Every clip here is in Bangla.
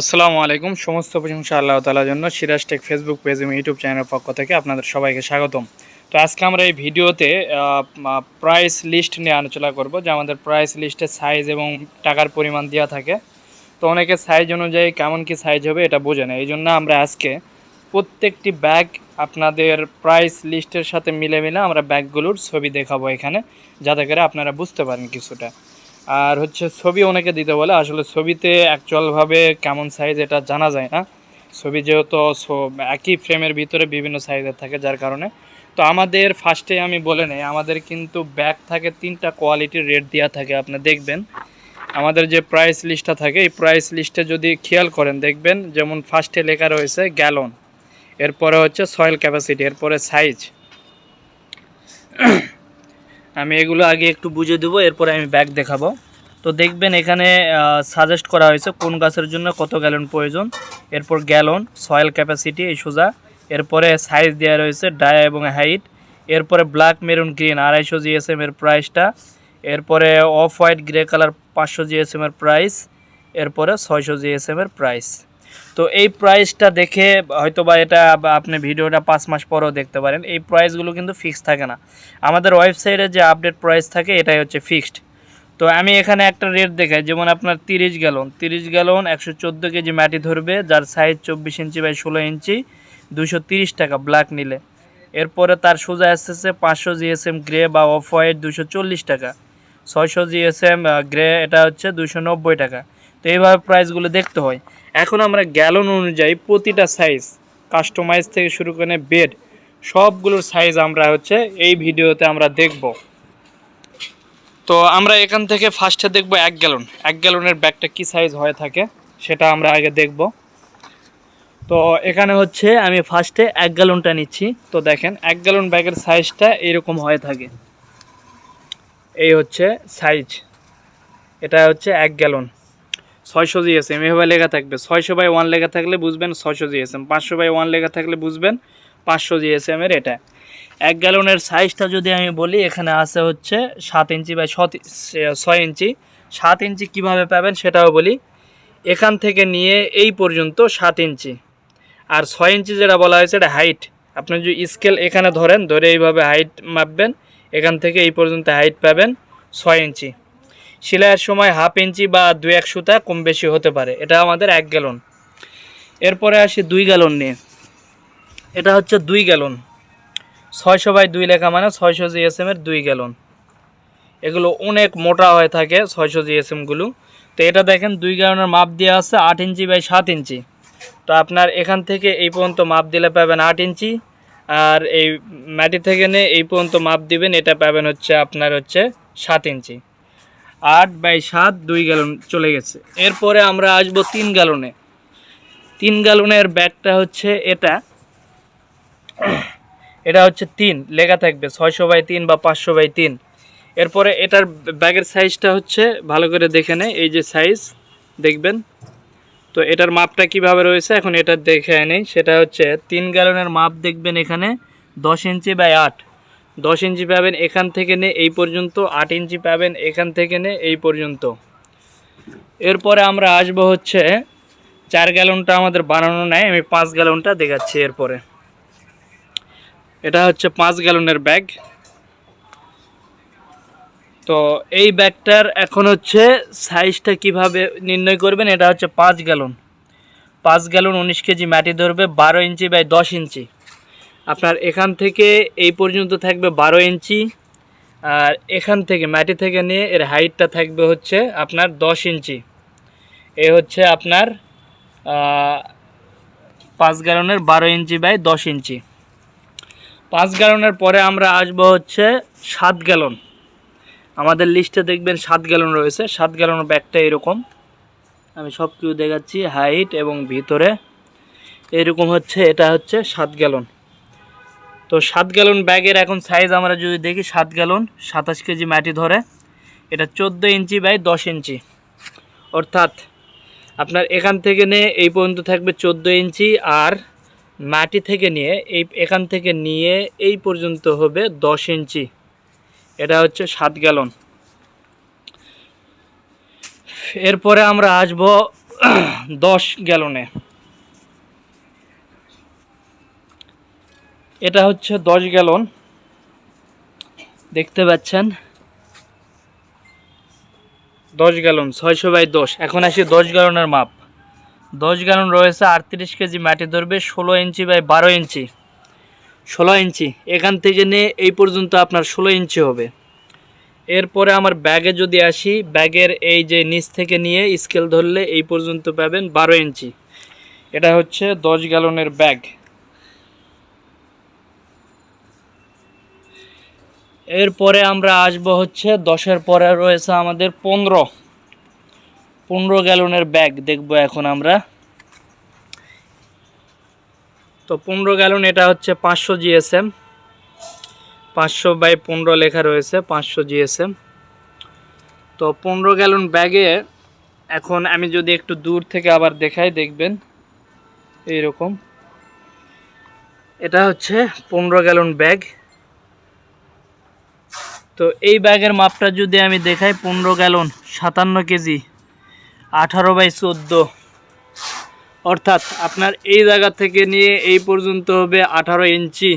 আসসালামু আলাইকুম। সমস্ত প্রশংসা আল্লাহ তালার জন্য। সিরাজ টেক ফেসবুক পেজ এবং ইউটিউব চ্যানেলের পক্ষ থেকে আপনাদের সবাইকে স্বাগতম। তো আজকে আমরা এই ভিডিওতে প্রাইস লিস্ট নিয়ে আলোচনা করব, যে আমাদের প্রাইস লিস্টে সাইজ এবং টাকার পরিমাণ দেওয়া থাকে। তো অনেকে সাইজ অনুযায়ী কেমন কি সাইজ হবে এটা বোঝে না। এই জন্য আমরা আজকে প্রত্যেকটি ব্যাগ আপনাদের প্রাইস লিস্টের সাথে মিলে মিলে আমরা ব্যাগগুলোর ছবি দেখাবো এখানে, যাতে করে আপনারা বুঝতে পারেন কিছুটা। আর হচ্ছে ছবি অনেকে দিতে বলে, আসলে ছবিতে অ্যাকচুয়ালভাবে কেমন সাইজ এটা জানা যায় না। ছবি যেহেতু একই ফ্রেমের ভিতরে বিভিন্ন সাইজের থাকে যার কারণে। তো আমাদের ফার্স্টে আমি বলে নেই, আমাদের কিন্তু ব্যাগ থাকে তিনটা কোয়ালিটির রেট দেওয়া থাকে, আপনি দেখবেন। আমাদের যে প্রাইস লিস্টটা থাকে, এই প্রাইস লিস্টে যদি খেয়াল করেন, দেখবেন যেমন ফার্স্টে লেখা রয়েছে গ্যালন এরপরে হচ্ছে সয়েল ক্যাপাসিটি এরপরে সাইজ আমি এগুলো আগে একটু বুঝে দেবো, এরপরে আমি ব্যাগ দেখাবো। তো দেখবেন এখানে সাজেস্ট করা হয়েছে কোন গাছের জন্য কত গ্যালন প্রয়োজন, এরপর গ্যালন সয়েল ক্যাপাসিটি এই সোজা, এরপরে সাইজ দেওয়া রয়েছে ডায়া এবং হাইট এরপরে ব্ল্যাক মেরুন গ্রিন আড়াইশো জিএসএম এর প্রাইসটা এরপরে অফ হোয়াইট গ্রে কালার পাঁচশো জিএসএম এর প্রাইস এরপরে ছয়শো জিএসএম এর প্রাইস তো এই প্রাইসটা দেখে হয়তো বা এটা আপনি ভিডিওটা পাঁচ মাস পরেও দেখতে পারেন। এই প্রাইসগুলো কিন্তু ফিক্স থাকে না। আমাদের ওয়েবসাইটে যে আপডেট প্রাইস থাকে, এটাই হচ্ছে ফিক্সড তো আমি এখানে একটা রেট দেখাই, যেমন আপনার তিরিশ গ্যালন তিরিশ গ্যালন একশো চোদ্দ কেজি মাটি ধরবে, যার সাইজ চব্বিশ ইঞ্চি বাই ষোলো ইঞ্চি দুশো তিরিশ টাকা ব্ল্যাক নিলে। এরপরে তার সোজা আসতেছে পাঁচশো জিএসএম গ্রে বা অফ হোয়াইট দুশো চল্লিশ টাকা। ছয়শো জিএসএম গ্রে এটা হচ্ছে দুশো নব্বই টাকা। তো এইভাবে প্রাইসগুলো দেখতে হয়। এখন আমরা গ্যালন অনুযায়ী প্রতিটা সাইজ কাস্টমাইজ থেকে শুরু করে বেড সবগুলোর সাইজ আমরা হচ্ছে এই ভিডিওতে আমরা দেখব। তো আমরা এখান থেকে ফার্স্টে দেখব এক গ্যালন এক গ্যালনের ব্যাগটা কি সাইজ হয়ে থাকে সেটা আমরা আগে দেখব। তো এখানে হচ্ছে আমি ফার্স্টে এক গ্যালনটা নিচ্ছি। তো দেখেন, এক গ্যালন ব্যাগের সাইজটা এরকম হয়ে থাকে। এই হচ্ছে সাইজ এটা হচ্ছে এক গ্যালন ছয়শো জিএসএম, এভাবে লেখা থাকবে। ছয়শো বাই ওয়ান লেখা থাকলে বুঝবেন ছয়শো জিএসএম। পাঁচশো বাই ওয়ান লেখা থাকলে বুঝবেন পাঁচশো জিএসএম এর এটা। এক গ্যালনের সাইজটা যদি আমি বলি, এখানে আছে হচ্ছে সাত ইঞ্চি বাই ছয় ইঞ্চি। সাত ইঞ্চি কীভাবে পাবেন সেটাও বলি। এখান থেকে নিয়ে এই পর্যন্ত সাত ইঞ্চি। আর ছয় ইঞ্চি যেটা বলা হয়েছে, এটা হাইট আপনি যদি স্কেল এখানে ধরেন, ধরে এইভাবে হাইট মাপবেন, এখান থেকে এই পর্যন্ত হাইট পাবেন ছয় ইঞ্চি। সেলাইয়ের সময় হাফ ইঞ্চি বা দু এক সুতা কম বেশি হতে পারে। এটা আমাদের এক গ্যালন। এরপরে আসি দুই গ্যালন নিয়ে। এটা হচ্ছে দুই গ্যালন। ছয়শো বাই দুই লেখা মানে ছয়শো জিএসএম এর দুই গ্যালন। এগুলো অনেক মোটা হয়ে থাকে ছয়শো জিএসএমগুলো তো এটা দেখেন, দুই গ্যালনের মাপ দেওয়া আছে আট ইঞ্চি বাই সাত ইঞ্চি। তো আপনার এখান থেকে এই পর্যন্ত মাপ দিলে পাবেন আট ইঞ্চি। আর এই মাটি থেকে নিয়ে এই পর্যন্ত মাপ দিবেন, এটা পাবেন হচ্ছে আপনার হচ্ছে সাত ইঞ্চি। আট বাই সাত দুই গ্যালন চলে গেছে। এরপরে আমরা আসব তিন গ্যালনে। তিন গ্যালনের ব্যাগটা হচ্ছে এটা। এটা হচ্ছে তিন, লেখা থাকবে ছয়শো বাই তিন বা পাঁচশো বাই তিন। এরপরে এটার ব্যাগের সাইজটা হচ্ছে, ভালো করে দেখে নেই এই যে সাইজ, দেখবেন। তো এটার মাপটা কীভাবে রয়েছে, এখন এটা দেখে নেই সেটা হচ্ছে তিন গ্যালনের মাপ দেখবেন এখানে, দশ ইঞ্চি বাই আট। দশ ইঞ্চি পাবেন এখান থেকে নে, এই পর্যন্ত, আট ইঞ্চি পাবেন এখান থেকে নে, এই পর্যন্ত। এরপরে আমরা আসব হচ্ছে, চার গ্যালনটা আমাদের বানানো নেয়, আমি পাঁচ গ্যালনটা দেখাচ্ছি এরপরে। এটা হচ্ছে পাঁচ গ্যালনের ব্যাগ। তো এই ব্যাগটার এখন হচ্ছে সাইজটা কীভাবে নির্ণয় করবেন, এটা হচ্ছে পাঁচ গ্যালন। পাঁচ গ্যালন উনিশ কেজি মাটি ধরবে, বারো ইঞ্চি বাই দশ ইঞ্চি। আপনার এখান থেকে এই পর্যন্ত থাকবে বারো ইঞ্চি, আর এখান থেকে মাটি থেকে নিয়ে এর হাইটটা থাকবে হচ্ছে আপনার দশ ইঞ্চি। এ হচ্ছে আপনার পাঁচ গ্যালনের বারো ইঞ্চি বাই দশ ইঞ্চি। পাঁচ গ্যালনের পরে আমরা আসব হচ্ছে সাত গ্যালন। আমাদের লিস্টে দেখবেন সাত গ্যালন রয়েছে। সাত গ্যালনের ব্যাগটা এরকম। আমি সব কিছু দেখাচ্ছি হাইট এবং ভিতরে। এরকম হচ্ছে, এটা হচ্ছে সাত গ্যালন। তো সাত গ্যালন ব্যাগের এখন সাইজ আমরা যদি দেখি, সাত গ্যালন, সাতাশ কেজি মাটি ধরে। এটা চোদ্দ ইঞ্চি বাই দশ ইঞ্চি। অর্থাৎ আপনার এখান থেকে নিয়ে এই পর্যন্ত থাকবে চোদ্দ ইঞ্চি আর মাটি থেকে নিয়ে এই এখান থেকে নিয়ে এই পর্যন্ত হবে দশ ইঞ্চি। এটা হচ্ছে সাত গ্যালন। এরপরে আমরা আসব দশ গ্যালনে। এটা হচ্ছে দশ গ্যালন। দেখতে পাচ্ছেন? দশ গ্যালন, ছয়শো বাই দশ। এখন আসি দশ গ্যালনের মাপ। দশ গ্যালন রয়েছে আটত্রিশ কেজি, মাটি ধরবে ষোলো ইঞ্চি বাই বারো ইঞ্চি। ষোলো ইঞ্চি। এখান থেকে নিয়ে এই পর্যন্ত আপনার ষোলো ইঞ্চি হবে। এরপরে আমার ব্যাগে যদি আসি, ব্যাগের এই যে নিচ থেকে নিয়ে স্কেল ধরলে এই পর্যন্ত পাবেন বারো ইঞ্চি। এটা হচ্ছে দশ গ্যালনের ব্যাগ। এরপরে আমরা আসব হচ্ছে, দশের পরে রয়েছে আমাদের পনেরো। পনেরো গ্যালনের ব্যাগ দেখব এখন আমরা। তো পনেরো গ্যালন, এটা হচ্ছে পাঁচশো জিএসএম। পাঁচশো বাই পনেরো লেখা রয়েছে, পাঁচশো জিএসএম। তো পনেরো গ্যালন ব্যাগে এখন আমি যদি একটু দূর থেকে আবার দেখাই, দেখবেন এইরকম। এটা হচ্ছে পনেরো গ্যালন ব্যাগ। তো এই ব্যাগের মাপটা যদি আমি দেখাই, পনেরো গ্যালন, সাতান্ন কেজি, আঠারো বাই চোদ্দ। অর্থাৎ আপনার এই জায়গা থেকে নিয়ে এই পর্যন্ত হবে আঠারো ইঞ্চি।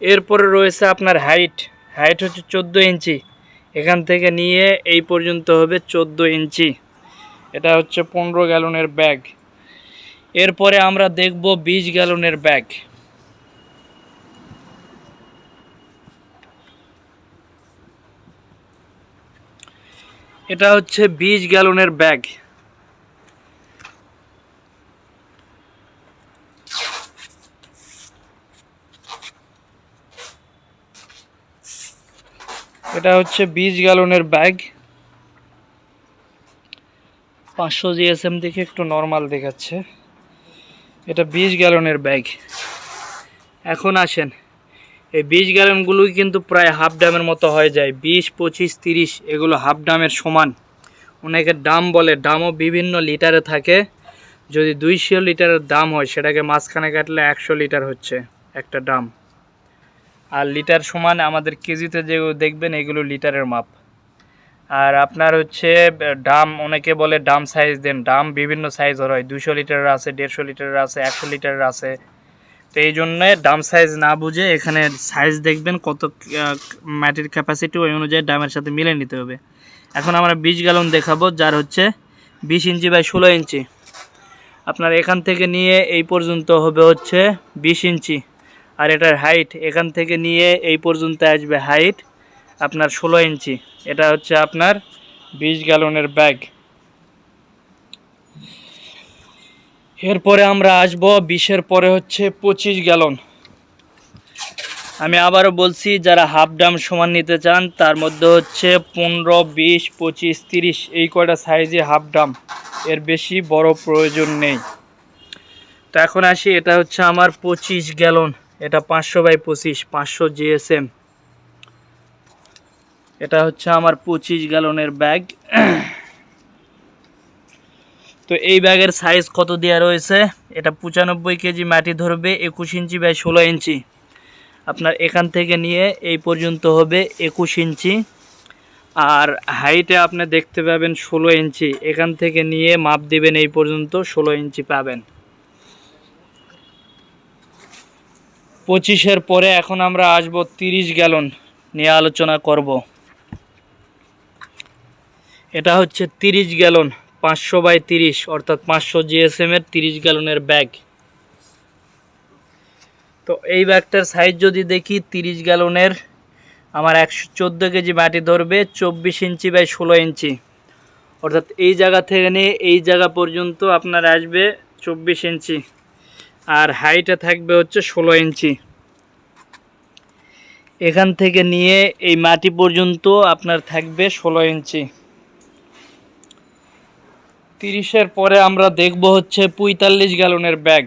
এরপরে রয়েছে আপনার হাইট। হাইট হচ্ছে চোদ্দ ইঞ্চি। এখান থেকে নিয়ে এই পর্যন্ত হবে চোদ্দ ইঞ্চি। এটা হচ্ছে পনেরো গ্যালনের ব্যাগ। এরপরে আমরা দেখব বিশ গ্যালনের ব্যাগ। এটা হচ্ছে বিশ গ্যালনের ব্যাগ। এটা হচ্ছে বিশ গ্যালনের ব্যাগ। পাঁচশো জিএসএম দেখে একটু নর্মাল দেখাচ্ছে। এটা বিশ গ্যালনের ব্যাগ। এখন আসেন। এই বিশ গ্যালনগুলোই কিন্তু প্রায় হাফ ডামের মতো হয়ে যায়। বিশ, পঁচিশ, তিরিশ, এগুলো হাফ ডামের সমান। অনেকে দাম বলে, দামও বিভিন্ন লিটারে থাকে। যদি দুইশো লিটারের দাম হয়, সেটাকে মাঝখানে কাটলে একশো লিটার হচ্ছে একটা দাম আর লিটার সমান আমাদের কেজিতে যেগুলো দেখবেন, এগুলো লিটারের মাপ। আর আপনার হচ্ছে ডাম অনেকে বলে ডাম সাইজ দেন। ডাম বিভিন্ন সাইজের হয়। দুশো লিটারের আছে, দেড়শো লিটারের আছে, একশো লিটারের আছে। তো এই জন্য ডাম সাইজ না বুঝে এখানে সাইজ দেখবেন কত মাটির ক্যাপাসিটি ওই অনুযায়ী ডামের সাথে মিলে নিতে হবে। এখন আমরা বিশ গ্যালন দেখাবো, যার হচ্ছে বিশ ইঞ্চি বাই ষোলো ইঞ্চি। আপনার এখান থেকে নিয়ে এই পর্যন্ত হবে হচ্ছে বিশ ইঞ্চি। আর এটার হাইট এখান থেকে নিয়ে এই পর্যন্ত আসবে হাইট আপনার ষোলো ইঞ্চি। এটা হচ্ছে আপনার বিশ গ্যালনের ব্যাগ এরপরে আমরা আসব, বিশের পরে হচ্ছে পঁচিশ গ্যালন। আমি আবারও বলছি, যারা হাফ ডাম সমান নিতে চান, তার মধ্যে হচ্ছে পনেরো, বিশ, পঁচিশ, তিরিশ, এই কয়টা সাইজে হাফ ডাম। এর বেশি বড় প্রয়োজন নেই। তো এখন আসি, এটা হচ্ছে আমার পঁচিশ গ্যালন। এটা পাঁচশো বাই পঁচিশ, পাঁচশো জিএসএম। এটা হচ্ছে আমার পঁচিশ গ্যালনের ব্যাগ। তো এই ব্যাগের সাইজ কত দেওয়া রয়েছে? এটা পঁচানব্বই কেজি মাটি ধরবে, একুশ ইঞ্চি বাই ষোলো ইঞ্চি। আপনার এখান থেকে নিয়ে এই পর্যন্ত হবে একুশ ইঞ্চি। আর হাইটে আপনি দেখতে পাবেন ষোলো ইঞ্চি। এখান থেকে নিয়ে মাপ দিবেন এই পর্যন্ত ষোলো ইঞ্চি পাবেন। পঁচিশের পরে এখন আমরা আসব তিরিশ গ্যালন নিয়ে আলোচনা করব। এটা হচ্ছে তিরিশ গ্যালন। পাঁচশো বাই তিরিশ, অর্থাৎ পাঁচশো জিএসএম এর তিরিশ গ্যালনের ব্যাগ। তো এই ব্যাগটার সাইজ যদি দেখি, তিরিশ গ্যালনের, আমার একশো চোদ্দ কেজি মাটি ধরবে, চব্বিশ ইঞ্চি বাই ষোলো ইঞ্চি। অর্থাৎ এই জায়গা থেকে নিয়ে এই জায়গা পর্যন্ত আপনার আসবে চব্বিশ ইঞ্চি, আর হাইটে থাকবে হচ্ছে ষোলো ইঞ্চি। এখান থেকে নিয়ে এই মাটি পর্যন্ত আপনার থাকবে ষোলো ইঞ্চি। তিরিশের পরে আমরা দেখব হচ্ছে পঁয়তাল্লিশ গ্যালনের ব্যাগ।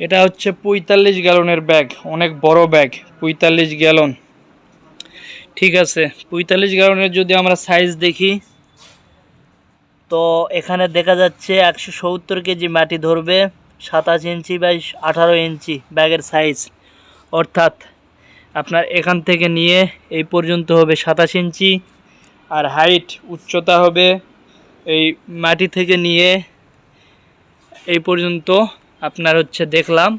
এটা হচ্ছে পঁয়তাল্লিশ গ্যালনের ব্যাগ, অনেক বড় ব্যাগ, পঁয়তাল্লিশ গ্যালন। ঠিক আছে, পঁয়তাল্লিশ গ্যালনের যদি আমরা সাইজ দেখি, তো এখানে দেখা যাচ্ছে একশো সত্তর কেজি মাটি ধরবে, সাতাশ ইঞ্চি বাই আঠারো ইঞ্চি ব্যাগের সাইজ অর্থাৎ আপনার এখান থেকে নিয়ে এই পর্যন্ত হবে সাতাশ ইঞ্চি। আর হাইট উচ্চতা হবে এই মাটি থেকে নিয়ে এই পর্যন্ত আপনার হচ্ছে দেখলাম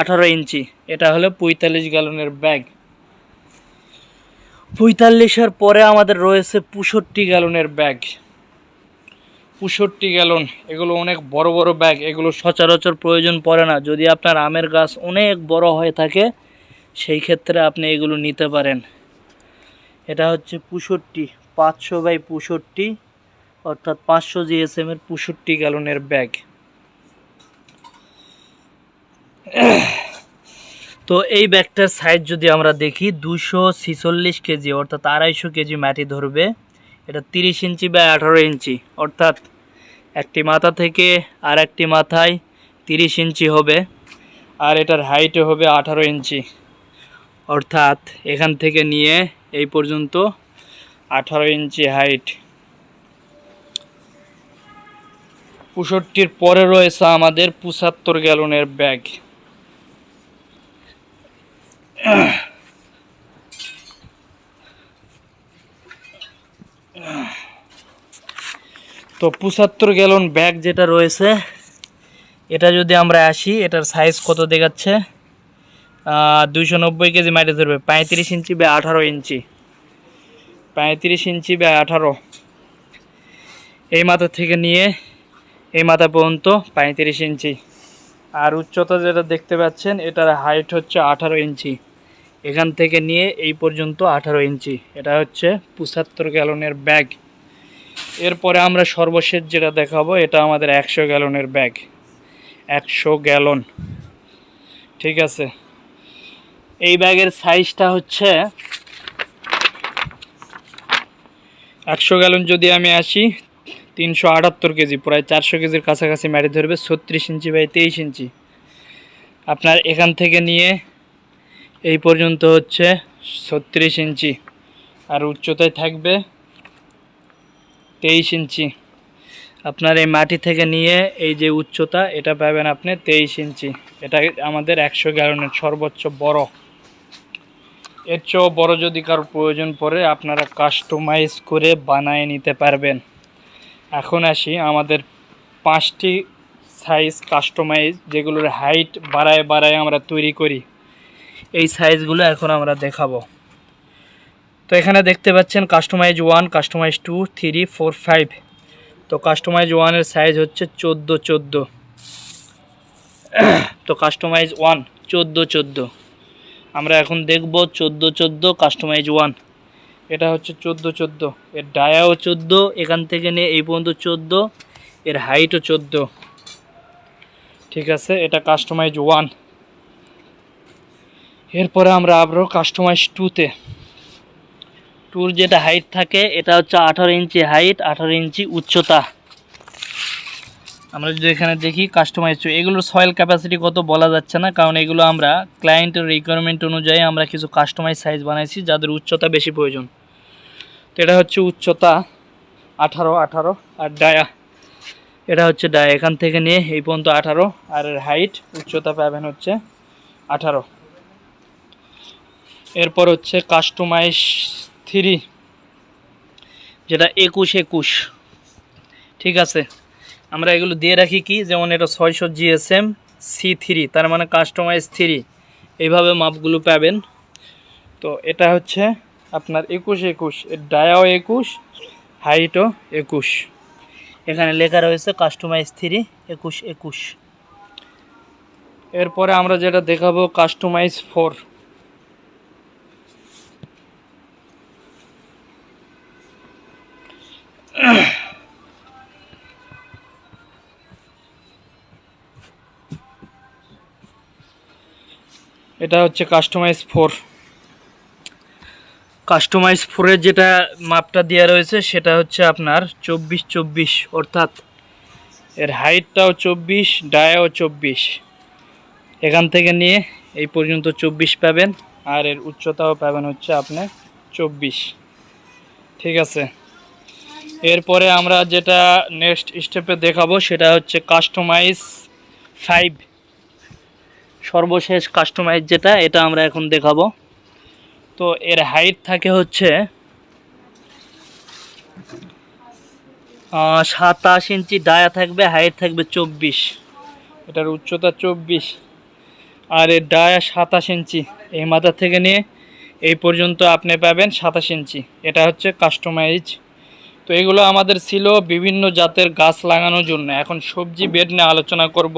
আঠারো ইঞ্চি। এটা হলো পঁয়তাল্লিশ গ্যালনের ব্যাগ। পঁয়তাল্লিশের পরে আমাদের রয়েছে পঁয়ষট্টি গ্যালনের ব্যাগ। পঁয়ষট্টি গ্যালন, এগুলো অনেক বড় বড় ব্যাগ, এগুলো সচরাচর প্রয়োজন পড়ে না। যদি আপনার আমের গাছ অনেক বড় হয়ে থাকে সেই ক্ষেত্রে আপনি এগুলো নিতে পারেন। এটা হচ্ছে পঁয়ষট্টি, পাঁচশো বাই পঁয়ষট্টি, অর্থাৎ পাঁচশো জিএসএম এর পঁয়ষট্টি গ্যালনের ব্যাগ। তো এই ব্যাগটার সাইজ যদি আমরা দেখি দুশো ছিচল্লিশ কেজি, অর্থাৎ আড়াইশো কেজি মাটি ধরবে। এটা তিরিশ ইঞ্চি বা আঠারো ইঞ্চি, অর্থাৎ একটি মাথা থেকে আর একটি মাথায় তিরিশ ইঞ্চি হবে, আর এটার হাইটও হবে আঠারো ইঞ্চি। অর্থাৎ এখান থেকে নিয়ে এই পর্যন্ত আঠারো ইঞ্চি হাইট পঁয়ষট্টির পরে রয়েছে আমাদের পঁচাত্তর গ্যালনের ব্যাগ তো পঁচাত্তর গ্যালন ব্যাগ যেটা রয়েছে, এটা যদি আমরা আসি, এটার সাইজ কত দেখাচ্ছে? দুইশো নব্বই কেজি মাটি ধরবে। পঁয়ত্রিশ ইঞ্চি বা আঠারো ইঞ্চি। পঁয়ত্রিশ ইঞ্চি বা আঠারো। এই মাথা থেকে নিয়ে এই মাথা পর্যন্ত পঁয়ত্রিশ ইঞ্চি। আর উচ্চতা যেটা দেখতে পাচ্ছেন, এটার হাইট হচ্ছে আঠারো ইঞ্চি। এখান থেকে নিয়ে এই পর্যন্ত আঠারো ইঞ্চি। এটা হচ্ছে পঁচাত্তর গ্যালনের ব্যাগ। এরপরে আমরা সর্বশেষ যেটা দেখাবো, এটা আমাদের একশো গ্যালনের ব্যাগ। একশো গ্যালন। ঠিক আছে? এই ব্যাগের সাইজটা হচ্ছে একশো গ্যালন, যদি আমি আসি, তিনশো আটাত্তর কেজি, প্রায় চারশো কেজির কাছাকাছি মাটি ধরবে, ছত্রিশ ইঞ্চি বাই তেইশ ইঞ্চি। আপনার এখান থেকে নিয়ে এই পর্যন্ত হচ্ছে ছত্রিশ ইঞ্চি, আর উচ্চতায় থাকবে তেইশ ইঞ্চি। আপনার এই মাটি থেকে নিয়ে এই যে উচ্চতা, এটা পাবেন আপনি তেইশ ইঞ্চি। এটা আমাদের একশো গ্যালনের সর্বোচ্চ বড়। এর চেয়েও বড় যদি কারোর প্রয়োজন পড়ে, আপনারা কাস্টমাইজ করে বানায় নিতে পারবেন। এখন আসি আমাদের পাঁচটি সাইজ কাস্টমাইজ যেগুলোর হাইট বাড়ায় বাড়ায় আমরা তৈরি করি। এই সাইজগুলো এখন আমরা দেখাবো। তো এখানে দেখতে পাচ্ছেন customize one customize two three four five তো কাস্টমাইজ ওয়ানের সাইজ হচ্ছে চোদ্দ চোদ্দ। তো কাস্টমাইজ ওয়ান চোদ্দ চোদ্দ। আমরা এখন দেখব চোদ্দ চোদ্দ কাস্টমাইজ ওয়ান এটা হচ্ছে চোদ্দ চোদ্দ। এর ডায়াও চোদ্দ, এখান থেকে নিয়ে এই পর্যন্ত চোদ্দ, এর হাইটও চোদ্দ। ঠিক আছে, এটা কাস্টমাইজ ওয়ান এরপরে আমরা আবারও কাস্টমাইজ টুতে টুর যেটা হাইট থাকে, এটা হচ্ছে আঠারো ইঞ্চি হাইট আঠারো ইঞ্চি উচ্চতা। আমরা যদি এখানে দেখি কাস্টমাইজ এগুলোর সয়েল ক্যাপাসিটি কত বলা যাচ্ছে না, কারণ এগুলো আমরা ক্লায়েন্টের রিকোয়ারমেন্ট অনুযায়ী আমরা কিছু কাস্টমাইজ সাইজ বানাইছি যাদের উচ্চতা বেশি প্রয়োজন। তো এটা হচ্ছে উচ্চতা আঠারো আঠারো, আর ডায়া এটা হচ্ছে ডায়া এখান থেকে নিয়ে এই পর্যন্ত আঠারো, আর এর হাইট উচ্চতা পাবেন হচ্ছে আঠারো। এরপর হচ্ছে কাস্টমাইজ থ্রি যেটা একুশ একুশ। ঠিক আছে? আমরা এগুলো দিয়ে রাখি কি? যেমন এটা ছয়শো জিএসএম সি থ্রি তার মানে কাস্টমাইজ থ্রি এইভাবে মাপগুলো পাবেন। তো এটা হচ্ছে আপনার একুশ একুশ, ডায়াও একুশ, হাইটও একুশ। এখানে লেখা রয়েছে কাস্টমাইজ থ্রি একুশ একুশ। এরপরে আমরা যেটা দেখাবো কাস্টমাইজ ফোর এটা হচ্ছে কাস্টমাইজ ফোর কাস্টমাইজ ফোরের যেটা মাপটা দেওয়া রয়েছে, সেটা হচ্ছে আপনার চব্বিশ চব্বিশ, অর্থাৎ এর হাইটটাও চব্বিশ ডায়াও চব্বিশ। এখান থেকে নিয়ে এই পর্যন্ত চব্বিশ পাবেন, আর এর উচ্চতাও পাবেন হচ্ছে আপনি চব্বিশ। ঠিক আছে? এরপরে আমরা যেটা নেক্সট স্টেপে দেখাবো, সেটা হচ্ছে কাস্টমাইজ ফাইভ সর্বশেষ কাস্টমাইজ যেটা, এটা আমরা এখন দেখাবো। তো এর হাইট থাকে হচ্ছে সাতাশ ইঞ্চি, ডায়া থাকবে হাইট থাকবে চব্বিশ। এটার উচ্চতা চব্বিশ। আর এর ডায়া সাতাশ ইঞ্চি। এই মাথা থেকে নিয়ে এই পর্যন্ত আপনি পাবেন সাতাশ ইঞ্চি। এটা হচ্ছে কাস্টমাইজ তো এগুলো আমাদের ছিল বিভিন্ন জাতের গাছ লাগানোর জন্য। এখন সবজি বেড নিয়ে আলোচনা করব।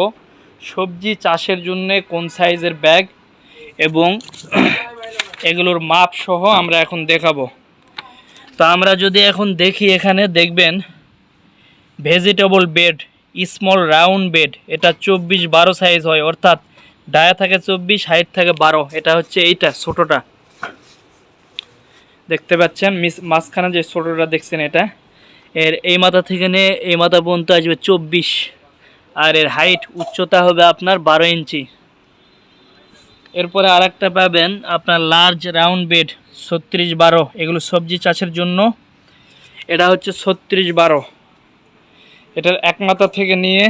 সবজি চাষের জন্য কোন সাইজের ব্যাগ এবং এগুলোর মাপ সহ আমরা এখন দেখাবো। তো আমরা যদি এখন দেখি এখানে, দেখবেন vegetable bed small round bed এটা চব্বিশ বারো সাইজ হয়, অর্থাৎ ডায়া থাকে চব্বিশ হাইট থাকে বারো, এটা হচ্ছে এইটা, ছোটোটা। দেখতে পাচ্ছেন, মিস, মাঝখানে যে ছোটোটা দেখছেন এটা, এর এই মাথা থেকে নিয়ে এই মাথা পর্যন্ত আসবে চব্বিশ। আর এর হাইট উচ্চতা হবে আপনার বারো ইঞ্চি। এরপরে আর একটা পাবেন আপনার লার্জ রাউন্ড বেড ছত্রিশ বারো। এগুলো সবজি চাষের জন্য। এটা হচ্ছে ছত্রিশ বারো। এটার এক মাথা থেকে নিয়ে,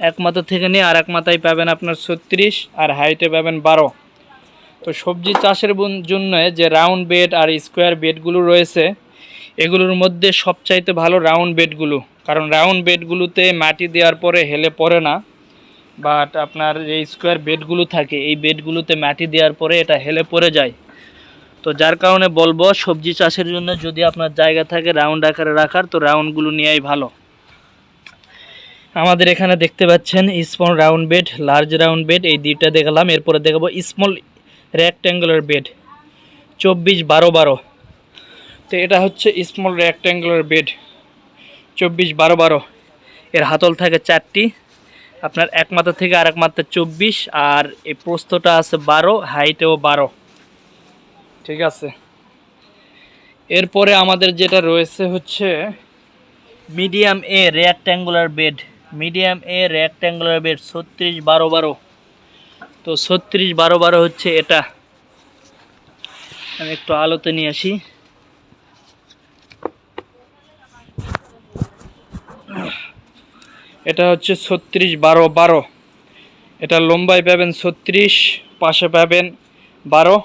এক মাথা থেকে নিয়ে আর এক মাথায় পাবেন আপনার ছত্রিশ আর হাইটে পাবেন বারো। তো সবজি চাষের জন্য যে রাউন্ড বেড আর স্কোয়ার বেডগুলো রয়েছে, এগুলোর মধ্যে সবচাইতে ভালো রাউন্ড বেডগুলো কারণ রাউন্ড বেডগুলোতে মাটি দেওয়ার পরে হেলে পড়ে না বাট আপনার যে স্কোয়ার বেডগুলো থাকে, এই বেডগুলোতে মাটি দেওয়ার পরে এটা হেলে পড়ে যায়। তো যার কারণে বলব, সবজি চাষের জন্য যদি আপনার জায়গা থাকে রাউন্ড আকারে রাখার, তো রাউন্ডগুলো নেওয়াই ভালো। আমাদের এখানে দেখতে পাচ্ছেন small round bed large round bed এই দুইটা দেখালাম। এরপরে দেখাবো স্মল রেক্ট্যাঙ্গুলার বেড চব্বিশ বারো বারো। তো এটা হচ্ছে স্মল রেক্ট্যাঙ্গুলার বেড চব্বিশ বারো বারো। এর হাতল থাকে চারটি। আপনার এক মাথা থেকে আর মাথা চব্বিশ, আর এই প্রস্থটা আছে বারো, হাইটেও বারো। ঠিক আছে? এরপরে আমাদের যেটা রয়েছে হচ্ছে medium A rectangular bed. Medium A rectangular bed ছত্রিশ বারো বারো। তো ছত্রিশ বারো বারো হচ্ছে এটা। আমি একটু আলোতে নিয়ে আসি। এটা হচ্ছে ছত্রিশ বারো বারো। এটা লম্বায় পাবেন ছত্রিশ, পাশে পাবেন বারো,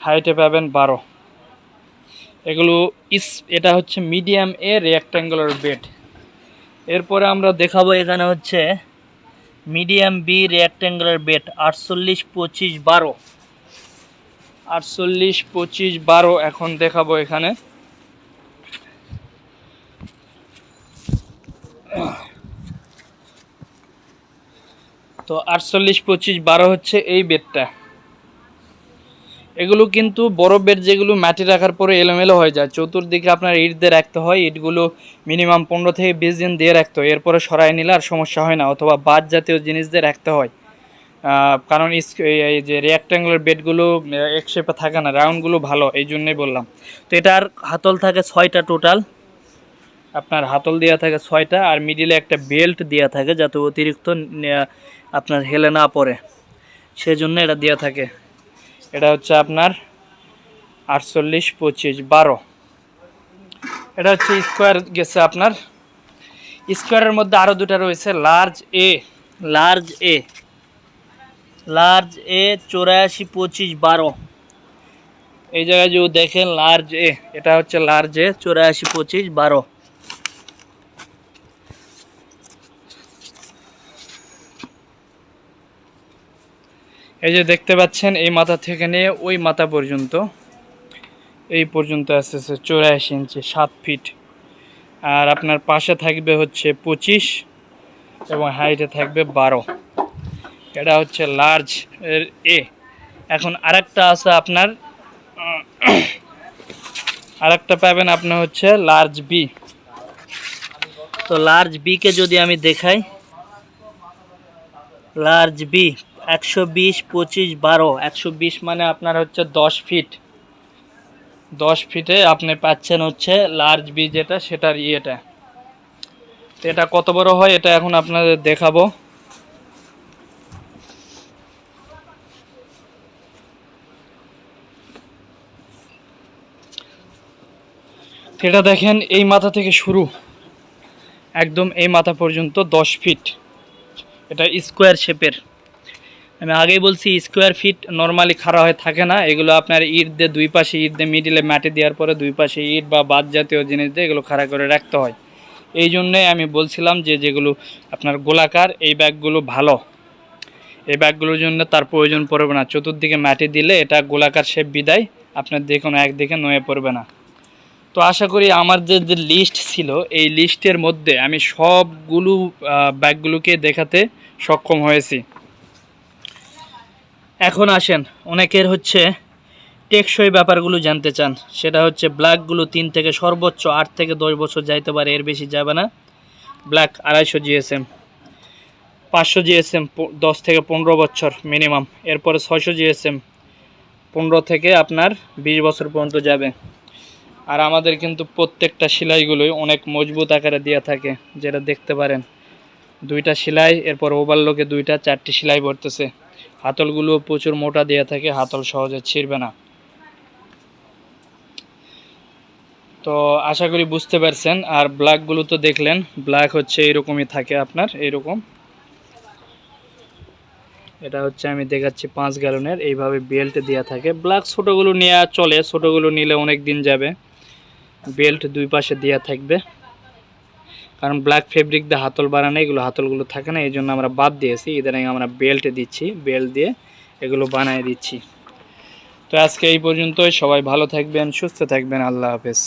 হাইটে পাবেন বারো। এগুলো ইস, এটা হচ্ছে মিডিয়াম এ রেক্ট্যাঙ্গুলার বেড এরপরে আমরা দেখাবো এখানে হচ্ছে মিডিয়াম বি রেক্ট্যাঙ্গুলার বেড আটচল্লিশ পঁচিশ বারো। আটচল্লিশ পঁচিশ বারো এখন দেখাবো এখানে। তো আটচল্লিশ, পঁচিশ, বারো হচ্ছে এই বেডটা এগুলো কিন্তু বড় বেড যেগুলো মাটি রাখার পরে এলোমেলো হয়ে যায়। চতুর্দিকে আপনার ইট দিয়ে রাখতে হয়। ইটগুলো মিনিমাম পনেরো থেকে বিশ দিন দিয়ে রাখতে হয়। এরপরে সরাই নিলে আর সমস্যা হয় না, অথবা বাদ জাতীয় জিনিস দিয়ে রাখতে হয়। কারণ এই- যে রিয়াক্ট্যাঙ্গুলার বেডগুলো এক শেপে থাকে না রাউন্ডগুলো ভালো, এই জন্যই বললাম। তো এটার হাতল থাকে ছয়টা টোটাল আপনার হাতল দেওয়া থাকে ছয়টা, আর মিডিলে একটা বেল্ট দেওয়া থাকে যাতে অতিরিক্ত আপনার হেলে না পড়ে। সেজন্য এটা দেওয়া থাকে। এটা হচ্ছে আপনার আটচল্লিশ পঁচিশ বারো। এটা হচ্ছে স্কোয়ার গেছে আপনার। স্কোয়ারের মধ্যে আরও দুটো রয়েছে large A large A large A চৌরাশি পঁচিশ বারো। এই জায়গায় যদি দেখেন লার্জ এ এটা হচ্ছে লার্জ এ চৌরাশি পঁচিশ বারো। এই যে দেখতে পাচ্ছেন, এই মাথা থেকে নিয়ে ওই মাথা পর্যন্ত, এই পর্যন্ত আসতেছে চৌরাশি ইঞ্চি, সাত ফিট আর আপনার পাশে থাকবে হচ্ছে পঁচিশ এবং হাইটে থাকবে বারো। এটা হচ্ছে লার্জ এর এ এখন আরেকটা আছে আপনার আরেকটা পাবেন আপনার হচ্ছে লার্জ বি তো লার্জ বিকে যদি আমি দেখাই লার্জ বি একশো বিশ, পঁচিশ, বারো। একশো বিশ মানে আপনার হচ্ছে দশ ফিট দশ ফিটে আপনি পাচ্ছেন হচ্ছে লার্জ বি যেটা সেটার ইয়েটা। তো এটা কত বড় হয় এটা এখন আপনাদের দেখাবো। এটা দেখেন এই মাথা থেকে শুরু। একদম এই মাথা পর্যন্ত দশ ফিট এটা স্কোয়ার শেপের আমি আগেই বলছি স্কোয়ার ফিট নর্মালি খাড়া হয়ে থাকে না। এগুলো আপনার ইট দিয়ে দুই পাশে ইট দিয়ে মিডিলে মাটি দেওয়ার পরে দুই পাশে ইট বা বাদ জাতীয় জিনিস দিয়ে এগুলো খাড়া করে রাখতে হয়। এই জন্যে আমি বলছিলাম যে, যেগুলো আপনার গোলাকার, এই ব্যাগগুলো ভালো। এই ব্যাগগুলোর জন্য তার প্রয়োজন পড়বে না। চতুর্দিকে মাটি দিলে এটা গোলাকার শেপ বিদায়। আপনার দেখুন একদিকে নয়ে পড়বে না। তো আশা করি আমার যে যে লিস্ট ছিল, এই লিস্টের মধ্যে আমি সবগুলো ব্যাগগুলোকে দেখাতে সক্ষম হয়েছি। এখন আসেন, অনেকের হচ্ছে টেকসই ব্যাপারগুলো জানতে চান। সেটা হচ্ছে ব্ল্যাকগুলো তিন থেকে সর্বোচ্চ আট থেকে দশ বছর যাইতে পারে, এর বেশি যাবে না। ব্ল্যাক আড়াইশো জিএসএম, পাঁচশো জিএসএম দশ থেকে পনেরো বছর মিনিমাম। এরপরে ছয়শো জিএসএম, পনেরো থেকে আপনার বিশ বছর পর্যন্ত যাবে। আর আমাদের কিন্তু প্রত্যেকটা সেলাইগুলোই অনেক মজবুত আকারে দেওয়া থাকে, যেটা দেখতে পারেন। দুইটা সেলাই, এরপর ওভারলোকে দুইটা, চারটি সেলাই পড়তেছে। হাতলগুলো প্রচুর মোটা দেওয়া থাকে, হাতল সহজে ছিঁড়বে না। তো আশা করি বুঝতে পারছেন, আর ব্ল্যাকগুলো তো দেখলেন ব্ল্যাক হচ্ছে এরকমই থাকে আপনার, এরকম। এটা হচ্ছে আমি দেখাচ্ছি পাঁচ গ্যালনের, এইভাবে বেল্ট দেওয়া থাকে। ব্ল্যাক ছোটোগুলো নেওয়া চলে, ছোটোগুলো নিলে অনেক দিন যাবে। বেল্ট দুই পাশে দেওয়া থাকবে। কারণ ব্ল্যাক ফেব্রিক দিয়ে হাতল বানানো, এগুলো হাতলগুলো থাকে না এই জন্য আমরা বাদ দিয়েছি। ইদানিং আমরা বেল্টে দিচ্ছি বেল্ট দিয়ে এগুলো বানিয়ে দিচ্ছি। তো আজকে এই পর্যন্তই, সবাই ভালো থাকবেন, সুস্থ থাকবেন, আল্লাহ হাফেজ।